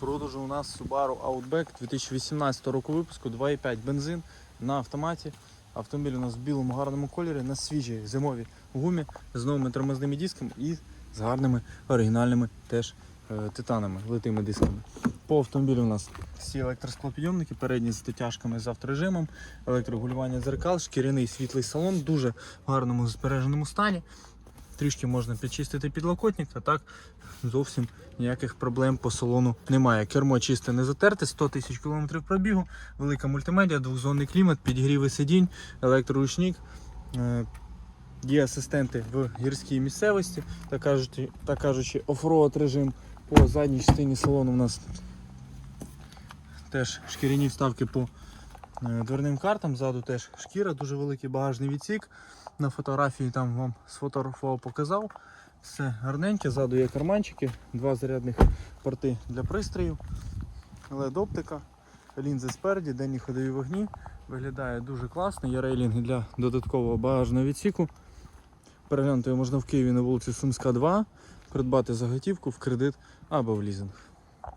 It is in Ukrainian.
продажу у нас Subaru Outback 2018 року випуску 2.5 бензин на автоматі. Автомобіль у нас в білому гарному кольорі на свіжій зимовій гумі з новими тормозними дисками і з гарними оригінальними теж е, титанами, литими дисками. По автомобілю у нас всі електросклопідйомники, передні з дотяжками з авторежимом, електрорегулювання дзеркал, шкіряний світлий салон, дуже в гарному збереженому стані. Трішки можна підчистити підлокотник, а так зовсім ніяких проблем по салону немає. Кермо чисте не затерте, 100 тисяч кілометрів пробігу, велика мультимедіа, двохзонний клімат, підігріви сидінь, електроручник. Е, Є асистенти в гірській місцевості, так кажучи, так кажучи, оффроад режим по задній частині салону у нас теж шкіряні вставки по е, дверним картам. Ззаду теж шкіра, дуже великий багажний відсік. На фотографії там вам сфотографував, показав. Все гарненьке, ззаду є карманчики, два зарядних порти для пристроїв, led оптика, лінзи спереді, денні ходові вогні. Виглядає дуже класно, є рейлінги для додаткового багажного відсіку. Переглянути можна в Києві на вулиці Сумська 2, придбати заготівку в кредит або в лізинг.